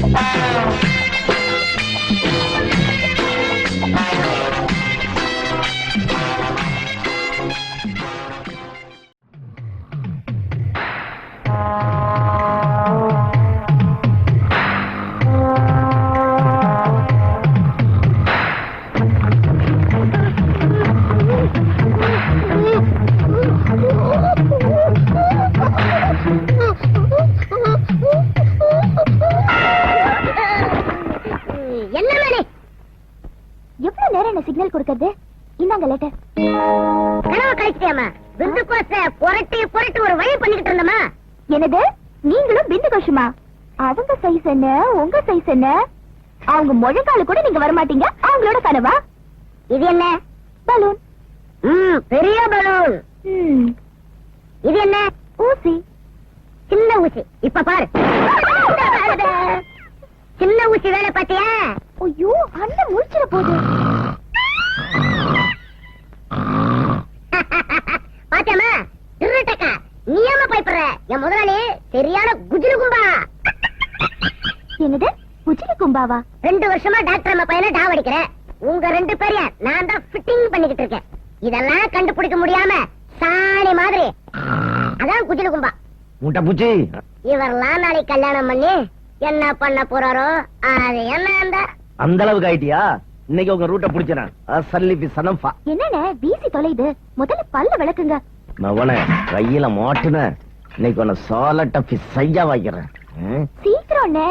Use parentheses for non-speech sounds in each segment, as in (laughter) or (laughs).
Oh, கனவு கழிச்சிட்டியாமா விந்து கோச புரட்டி புரட்டி ஒரு வழி பண்ணிக்கிட்டு இருந்தமா என்னது? நீங்களும் பிந்து கோஷமா? அவங்க சைஸ் என்ன? உங்க சைஸ் என்ன? அவங்க முழங்கால கூட நீங்க வர மாட்டீங்க அவங்களோட கனவா? இது என்ன? பலூன். ம் பெரிய பலூன். இது என்ன? ஊசி. சின்ன ஊசி. இப்ப பாரு. (laughs) சின்ன ஊசி வேலை பாத்தியா ஐயோ அண்ணன் முடிச்சிட போகுது பாத்தியாமா? இருட்டக்கா நீ ஏமா பயப்படுற? என் முதலாளி சரியான குஜிலு கும்பா. என்னது? குஜிலி கும்பாவா? ரெண்டு வருஷமா டாக்டர் அம்மா பையனை டாவடிக்கிற உங்க ரெண்டு பேரையும் நான் தான் ஃபிட்டிங் பண்ணிக்கிட்டு இருக்கேன். இதெல்லாம் கண்டுபிடிக்க முடியாம சாணி மாதிரி. அதான் குஜிலு கும்பா. முட்டை பூச்சி. இவரெல்லாம் நாளைக்கு கல்யாணம் பண்ணி என்ன பண்ண போறாரோ அது என்ன அந்த? அந்த அளவுக்கு ஆயிட்டியா? இன்னைக்கு உங்க ரூட்டை புடிச்சறேன் சல்லிபி சனம்பா என்னண்ணே வீசி தொலைது முதல்ல பல்ல விளக்குங்க. மவன கையில மாட்டுன. இன்னைக்கு உன்னை சாலட்ட பிஸ் சையா வைக்கிறேன் ம்? சீக்கிரம் அண்ணே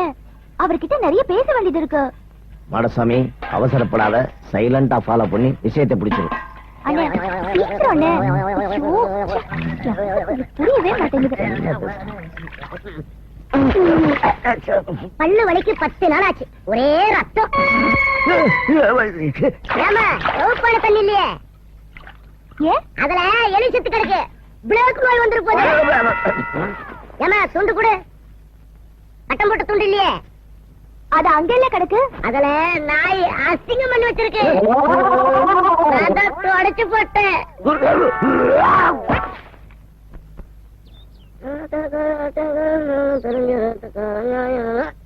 அவர்கிட்ட நிறைய பேச வேண்டியது இருக்கு. மாடசாமி அவசரப்படாத. சைலண்டா ஃபாலோ பண்ணி விஷயத்தை பிடிச்சிரு. அண்ணே சீக்கிரம் அண்ணே ஐயோ, ச்சே, எனக்கு புரியவே மாட்டேங்குது. பல்லு வலிக்கு பத்து நாள் ஆச்சு ஒரே ரத்தம். ஏமா தண்ணி இல்லையே? அதுல எலி செத்து கிடக்கு. பிளேக் நோய் வந்துரு போது ஏமா துண்டு கொடு. போட்ட துண்டு இல்லையே? அது அங்கெல்லாம் கிடக்கு? அதுல நாய் அசிங்கம் பண்ணி வச்சிருக்கு. தொடச்சு போட்டேன். (laughs)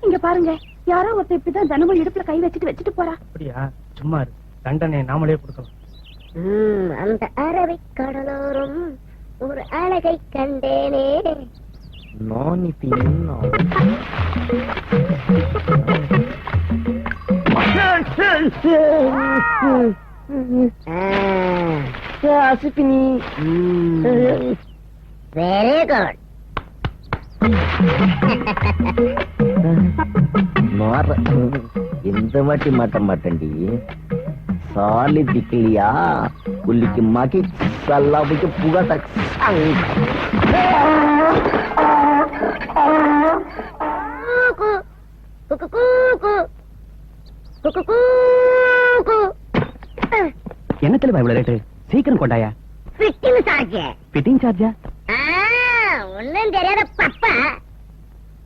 இங்க பாருங்க. யாரோ ஒருத்தர் இப்படிதான் தினமும் இடுப்புல கை வச்சுட்டு வச்சுட்டு போறா. அப்படியா? சும்மா இரு. தண்டனை நாமளே கொடுக்கலாம் ம், அந்த அரவை கடலோரம் ஒரு அழகை கண்டேனே. நானி பின்னோ. வெரி குட் எந்த வாட்டி மாட்ட மாட்டேன்டி? சாலி திக்கலியா புள்ளிக்கு மாக்கி சல்லாவுக்கு புகாத கூக்கு குக்கு கூக்கு குக்கு கூக்கு என்ன தெளிவா இவ்வளவு ரேட்டு சீக்கிரம் கொண்டாயா? ஃபிட்டிங் சார்ஜ் ஃபிட்டிங் சார்ஜா ஒண்ணும் தெரியாத பப்பா.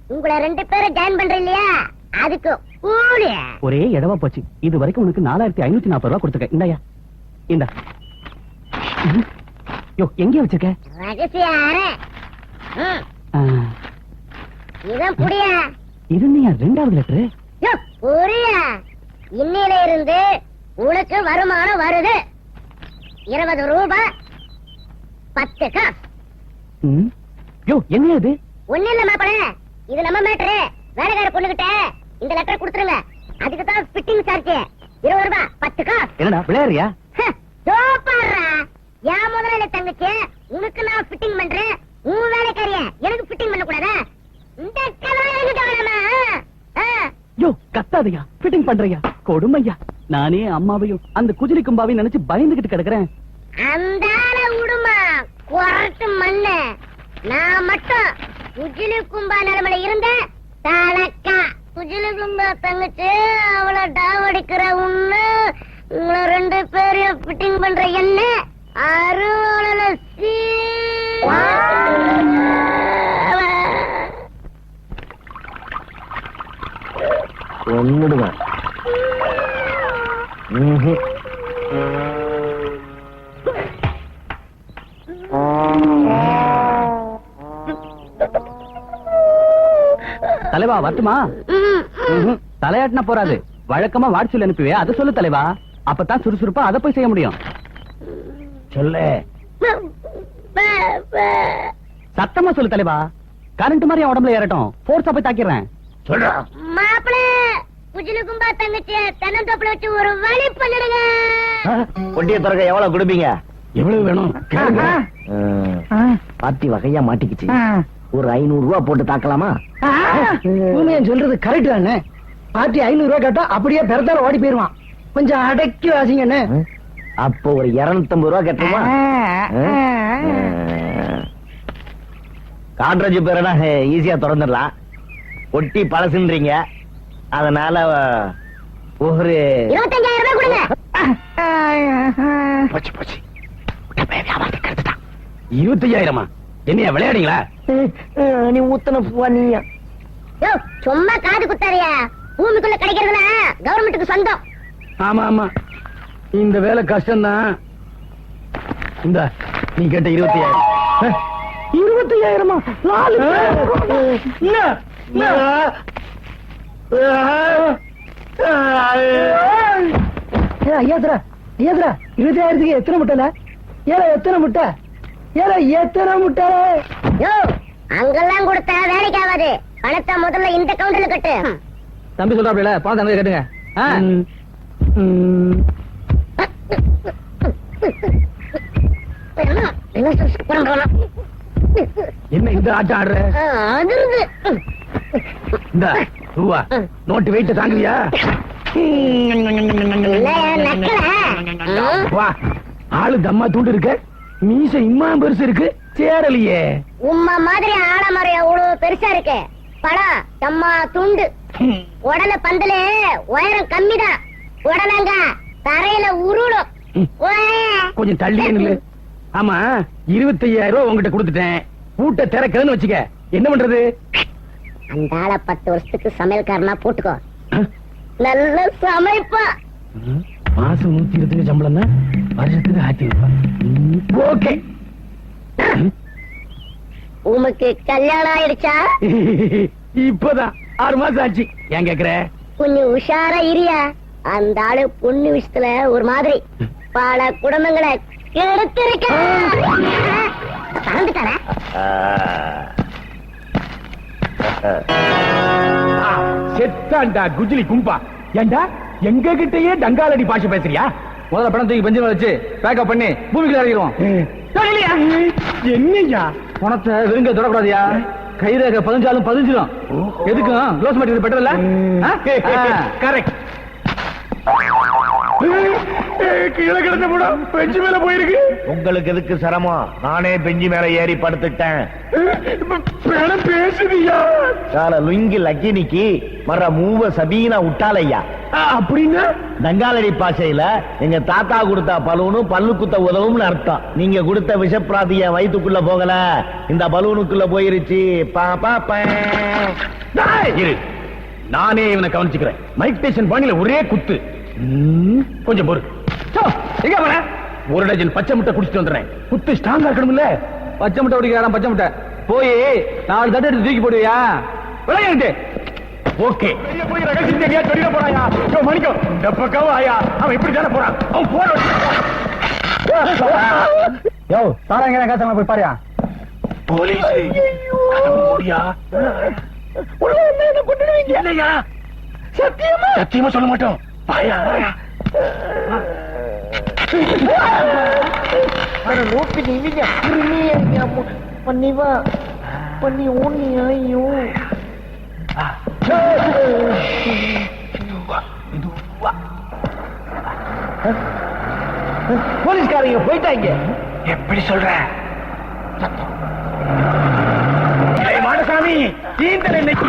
உங்களை ரெண்டு பேரும் ஜாயின் பண்ற இல்லையா? அதுக்கு கூலி ஒரே இடவா போச்சு. இது வரைக்கும் உனக்கு நாலாயிரத்தி ஐநூத்தி நாற்பது ரூபா கொடுத்துருக்கேன். இந்தாயா. இந்தா. யோ எங்கே வச்சிருக்க? இது என்னய்யா ரெண்டாவது லெட்டரு? புரியா. இன்னில இருந்து உனக்கு வருமானம் வருது. இருபது ரூபாய் பத்து காசு. யோ என்ன இது? ஒண்ணு இல்ல மாப்பிள. இது நம்ம மேட்ரு. வேலைக்கார பொண்ணுகிட்ட. இந்த லெட்டர் கொடுத்துருங்க. அதுக்கு தான் ஃபிட்டிங் சார்ஜ் இருபது ரூபாய் பத்து காசு. என்னடா விளையாடுறியா? சோப்பாடுறா என் முதலாளி தங்கச்சி உனக்கு நான் ஃபிட்டிங் பண்றேன். உன் வேலைக்காரிய எனக்கு ஃபிட்டிங் பண்ண கூடாதா இந்த? யோ கத்தாதையா. ஃபிட்டிங் பண்றியா? கொடுமையா. நானே அம்மாவையும் அந்த குஜிலி கும்பாவையும் நினைச்சு பயந்துகிட்டு கிடக்குறேன். அந்த விடுமா? குரட்டு மண்ணு. நான் மட்டும் குஜிலு கும்பா நிலைமையில இருந்த தலக்கா. குஜிலு புஜிலிக்கும்பா தங்கச்சி அவளை டாவடிக்கிற உன்னு உங்களை ரெண்டு பேரையும் ஃபிட்டிங் பண்ற என்ன அருள சீ ஒன்னுடுவேன். தலைவா வரட்டுமா. தலையாட்டினா போறாது. வழக்கமா வாட்ஸ்அப் அனுப்புவே அதை சொல்லு தலைவா. அப்பதான் சுறுசுறுப்பா அதை போய் செய்ய முடியும். சொல்லு. சத்தமா சொல்லு தலைவா. கரண்ட் மாதிரி என் உடம்புல ஏறட்டும். போர்ஸா போய் தாக்கிடுறேன். சொல்றா. மாப்பிள புஜிலிக்கும்பா தங்கச்சி தென்னந்தோப்புல வச்சு ஒரு வழி பண்ணிடுங்க. பொட்டிய திறக்க எவ்வளவு கொடுப்பீங்க? எவ்வளவு வேணும்? பாத்தி வகையா மாட்டிக்கிச்சு. ஒரு ஐநூறு ரூபா போட்டு தாக்கலாமா? பூமியன் சொல்றது கரெக்ட் தானே பார்ட்டி ஐநூறு ரூபாய் கேட்டா அப்படியே பெறத்தால ஓடி போயிருவான். கொஞ்சம் அடக்கி வாசிங்கண்ணே அப்போ ஒரு இருநூத்தம்பது ரூபா கட்டுமா? காட்ரேஜ் பேரனா ஈஸியா திறந்துடலாம். ஒட்டி பழசுன்றீங்க. அதனால ஒரு இருபத்தஞ்சாயிரம் ரூபாய் கொடுங்க. போச்சு போச்சு. வியாபாரத்தை கெடுத்துட்டான். இருபத்தையாயிரமா என்னையா விளையாடுங்களா நீ ஊத்தன பூவா நீயா? சும்மா காது குத்தாரியா பூமிக்குள்ள கிடைக்கிறதுனா கவர்மெண்ட்டுக்கு சொந்தம். ஆமா ஆமா. இந்த வேலை கஷ்டம்தான். இந்த நீ கேட்ட இருபத்தி ஆயிரம் இருபத்தி ஐயாயிரமா நாலு ஐயாத்திரா ஐயாத்திரா இருபத்தி ஆயிரத்துக்கு எத்தனை முட்டைல? ஏல எத்தனை முட்டை? ஏல எத்தனை முட்டை? யோ அங்கெல்லாம் கொடுத்தா வேலைக்கு ஆகாது பணத்தை முதல்ல இந்த கவுண்டர்ல கட்டு. தம்பி சொல்றாப்ல பணம் தங்க கேட்டுங்க. என்ன இந்த ஆட்டம் ஆடுற? அதிர்ந்து இந்த ரூவா நோட்டு வெயிட்ட தாங்குவியா? ஆளு தம்மா தூண்டு இருக்க மீச இம்மா பெருசு இருக்கு. சேரலையே. உம்மா மாதிரி ஆலமரம் எவ்வளவு பெருசா இருக்கு. படம் தம்மா துண்டு. உடல பந்தல உயரம் கம்மிதான். உடலங்க தரையில உருளும். கொஞ்சம் தள்ளி ஆமா இருபத்தையாயிரம் ரூபாய் உங்ககிட்ட கொடுத்துட்டேன். பூட்ட திறக்கலன்னு வச்சுக்க. என்ன பண்றது? அந்த ஆளை பத்து வருஷத்துக்கு சமையல்காரனா போட்டுக்கோ. நல்ல சமைப்பா. மாசம் நூத்தி இருபத்தஞ்சு சம்பளம் தான் வருஷத்துக்கு ஆட்டி ஓகே. உமக்கு கல்யாணம் ஆயிடுச்சா? (laughs) இப்பதான். ஆறு மாசம் ஆச்சு. ஏன் கேக்குற? கொஞ்சம் உஷாரா இரியா? அந்த ஆளு பொண்ணு விஷயத்துல ஒரு மாதிரி. பல குடும்பங்களை கெடுத்திருக்க. பறந்துட்டாரா செத்தாண்டா குஜிலி கும்பா. ஏண்டா? எங்க கிட்டயே டங்காலடி பாஷை பேசுறியா? முதல்ல பணம் தூக்கி பெஞ்சு வச்சு பேக்கப் பண்ணி பூமிக்குள்ள இறங்கிடுவோம் என்னையா? பணத்தை வெறுங்க தொடக்கூடாதியா? கைரேக பதிஞ்சாலும் பதிஞ்சிடும் எதுக்கும்? க்ளோஸ் மெட்டீரியல் பெட்டர்ல கரெக்ட் கீழே கிடந்த படம் பெஞ்சு மேல போயிருக்கு. உங்களுக்கு எதுக்கு சிரமம்? நானே பெஞ்சி மேல ஏறி படுத்துட்டேன் பேசுதியா? கால லுங்கி லக்கினிக்கு மற மூவ சபீனா விட்டாலையா அப்படின்னா? தங்காலடி பாஷையில எங்க தாத்தா கொடுத்த பலூனும் பல்லு குத்த உதவும்னு அர்த்தம். நீங்க கொடுத்த விஷப்பிராதி என் வயித்துக்குள்ள போகல. இந்த பலூனுக்குள்ள போயிருச்சு. பா பா பா. டேய், இரு. நானே இவனை கவனிச்சுக்கிறேன். மைக் டேஷன் பாணியில ஒரே குத்து. கொஞ்சம் பொறு. எங்க போற ஒரு டஜன் பச்சை முட்டை குடிச்சிட்டு வந்துடுறேன். குத்து ஸ்ட்ராங்கா இருக்கணும்ல. பச்சை முட்டை குடிக்கிறான் பச்சை முட்டை. போய் நாலு தட்டு எடுத்து தூக்கி போடுவியா? விளையாண்டு ஓகே. போய் ரகசியம் தெரியா சொல்லிட போறாயா? யோ மணிக்கோ இந்த பக்கம் ஆயா அவன் இப்படி தானே போறான். அவன் போற யோ சாராங்க காசமா போய் பாரியா. போலீஸ். முடியா இல்லையா? சத்தியமா? சத்தியமா சொல்ல மாட்டோம். வாயா வாயா போலீஸ்காரங்க போயிட்டாங்க. எப்படி சொல்ற? மாடசாமி தீந்தல் இன்னைக்கு